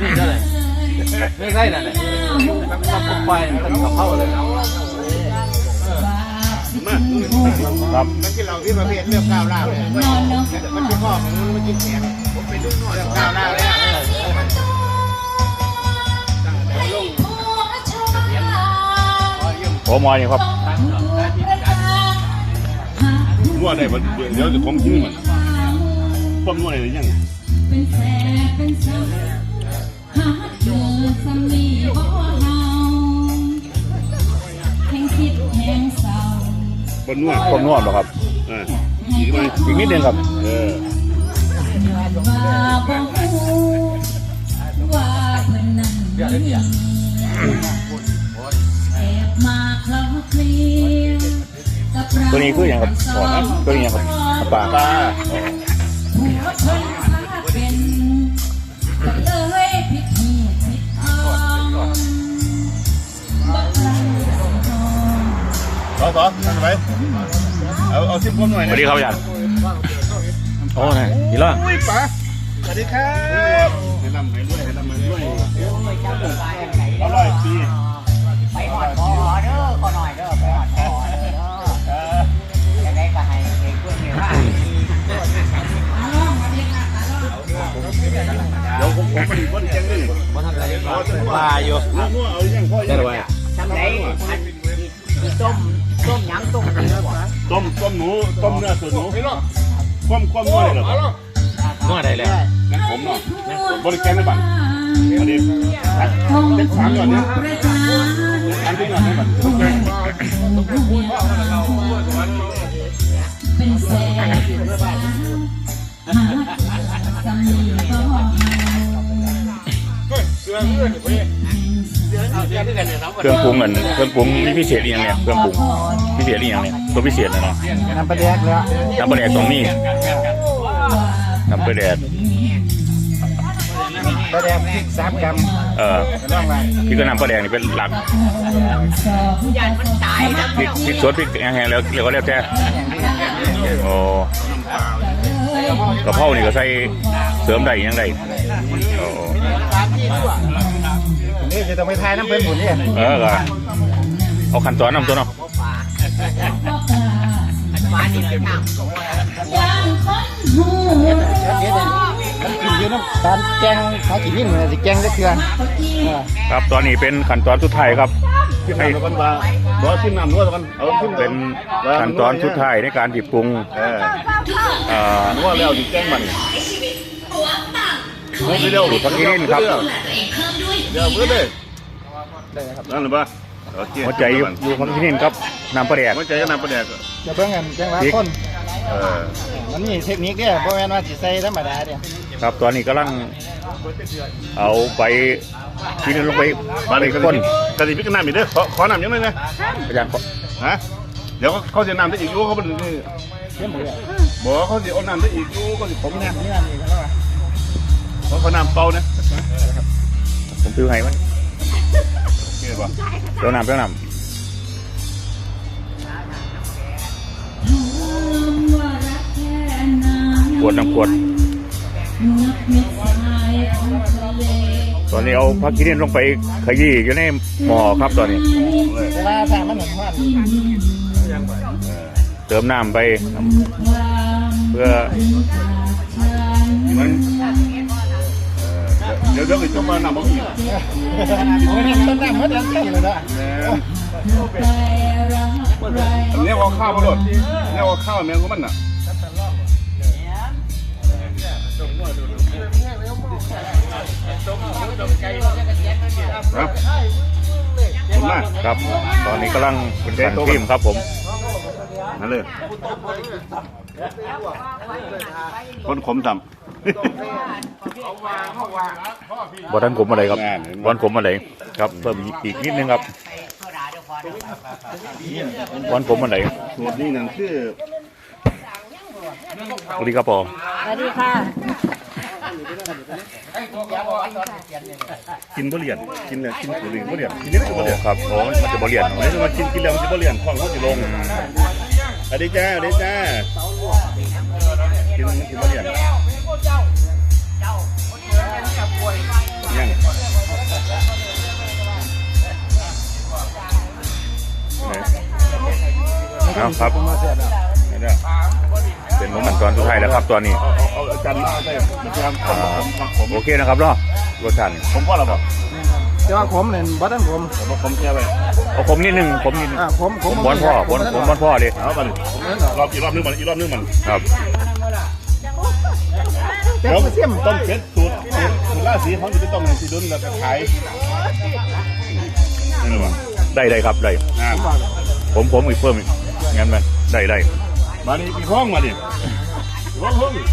นี่ก็เลยไม่ใช่นั่นแหละมันมันปไปมันกับเข้าเลยมาครับมันกินเราที่ประเภทเรื่องก้าวล่าวเลยมันเป็นพ่อของมันกินแขกผมเป็นลูกน้อยเรื่องก้าวล่าวเลยโอ้มอนี่ครับนวดได้มันเดี๋ยวจะของทิ้งมันต้มนวดได้หรือยัง หาเจอสามีบ่เฮาแห่งคิดแห่งเศร้าบนนวดผมนวดเหรอครับเอออีกไหมอีกนิดนึงครับ เออย้อนว่าบ่ฮู้ว่าเพิ่นนั้นมีแอบมาคลอเคลียร์กับเราตัวนี้คืออย่างครับอ๋อตัวนี้อย่างครับปลา ปลา หัวเพิ่นพาเป็น ต่อต่อนั่นไปเอาเอาซิปก้มหน่อยสนะวัสดีครับอาจารย์โอ้นี่ดีละอุ้ยป๋าสวัสดีครับให้ลำให้ด้วยให้ลำให้ด้วยอร่อยปีไปหอดคอเด้อขอหน่อยเด้อไปหอดคอเด้อจะได้ก็ให้เด็กเพื่อนเห็นว่าเดี๋ยวผมผมมันคนแจ้งนี่มันทำอะไรปลาอยู่นวเอาอย่างพ่อได้ยังหรือไงไงทำไรมีต้ม ต้มยังต้มเนื้อบ่ต้มต้มหนูต้มเนื้อส่วนหนูความความนวดเลยเหรอนวดได้แล้วงั้นผมเนาะบริการไม่บังอันนี้เป็นสามก่อนเนี่ยประจานอันที่หนึ่งให้บังเป็นแสนหาสามีบ่เฮาเครื่องปรุงอันเครื่องปรุงมีพิเศษอีกอย่างเนี่ยเครื่องปรุงพิเศษอีกอย่างเนี่ยตัวพิเศษเลยเนาะน้ำปลาแดกเลยน้ำปลาแดกตรงนี้น้ำปลาแดกปลาแดกพริกสามกรัมเอ่อน้องไรพี่ก็น้ำปลาแดกนี่เป็นหลักยันมันตายนะพริกพริกสดพริกแห้งๆแล้วเรียกว่าแล้วแต่โอ้กระเพรานี่ก็ใส่เสริมได้อีกอยังไงโอ้ นี่จะต้องไปทายน้ำเพิ่นผุนนี่ยเออก็เอาขั้นตอนนำตัวเนาะฟ้านี่เป็นน้ย่างคนหูมันกินอยู่น้ำตาลแกงเขากินนี่เหมือนสิแกงจะเกลือนครับตอนนี้เป็นขั้นตอนสุดท้ายครับชิมน้กันว่าบอกชิมน้ำนวดแล้วกันเอาชิมเป็นขั้นตอนสุดท้ายในการที่ปรุงเออเอ่อนวดแล้วดิแกงมัน เร็วสูตรพักกินครับเดี๋ยวมือเลยนั่นหรือเปล่าโอเคหัวใจอยู่อยู่พักกินครับน้ำปลาแดกหัวใจก็น้ำปลาแดกจะเบิ่งกันแกงละคนเออมันมีเทคนิคเด้อบ่แม่นว่าสิใส่ธรรมดาเด้อครับตอนนี้กำลังเอาไปที่นี่ลงไปบาไปลีกะก้นทิกะทิพริกน้ำอีกเด้อขอขอน้ำยังไงนะอาจารย์ขอฮะเดี๋ยวเขาจะน้ำได้อีกอยู่เขาเป็นนี่เต็มเลยบอกว่าเขาจะเอาน้ำได้อีกอยู่ก็จะผมนี่เนี่ย นี่นั่นนี่แล้วว่าเพราะเขาน้ำเปล่านะผมซื้อให้มันโอเคป่ะเดี๋ยวน้ำเดี๋ยวน้ำขวดน้ำขวดนักมิตรสายของทะเลตอนนี้เอาพักกินลงไปขยี้อยู่ในหม้อครับตอนนี้เวลาถ้ามันหนึ่งวันเติมน้ำไปความเพื่อมัน เดี๋ยวเดี๋ยวอีกจะมาหน้ำบางทีกโอ้ยต้นน้ำมันยังใช่เลยนะเนี่ยว่าข้าวมาหลดเนี่ยว่าข้าวแมงของมันน่ะครับผมมาครับ ตอนนี้กำลังเป็นการพิมครับผมนั่นเลยคนขมต่ำ บอทันผมอะไรครับบอลผมอะไรครับเพิ่มอีกนิดนึงครับำโซดาเดี๋ยวพอเด้อบอลผมอะไรสูตรนี้นั่นคือสวัสดีครับปอสวัสดีค่ะกินบะเรียนกินเลยกินสูตรนี้บะเรียนกินนี่ก็โอ้บะเรียนครับโอ้มันจะบอเลียนไม่ใช่ว่ากินกินแล้วมันจะบะเรียนของเขาจะลงสวัสดีจ้าสวัสดีจ้ากินกินบะเรียน เอาครับผมมาเสียบแล้วนี่เด้อเป็นขั้นตอนสุดท้ายแล้วครับตอนนี้เอาเอาเอาอาจารย์มาใช่มันจะทำอ่าผมผมโอเคนะครับเนาะรสชาตินี่ผมว่าเราบอกแต่ว่าผมเนี่ยบัตรผมผมว่าผมแค่ไปเอาผมนิดนึงผมนิดนึงอ่าผมผมบอลพ่อบอลผมบอลพ่อดิเอาไปรอบอีกรอบนึงมันอีกรอบนึงมันครับเจ็บมาเสียมต้มเป็ดสูตรสูตรล่าสีเขาจะไปต้มในสีดุนแล้วก็ขายนั่นหรอวะได้ได้ครับได้อ่าผมผมอีกเพิ่มอีก งั้นไหมได้ได้มาดิอีกห้องมาดิห้องห้อง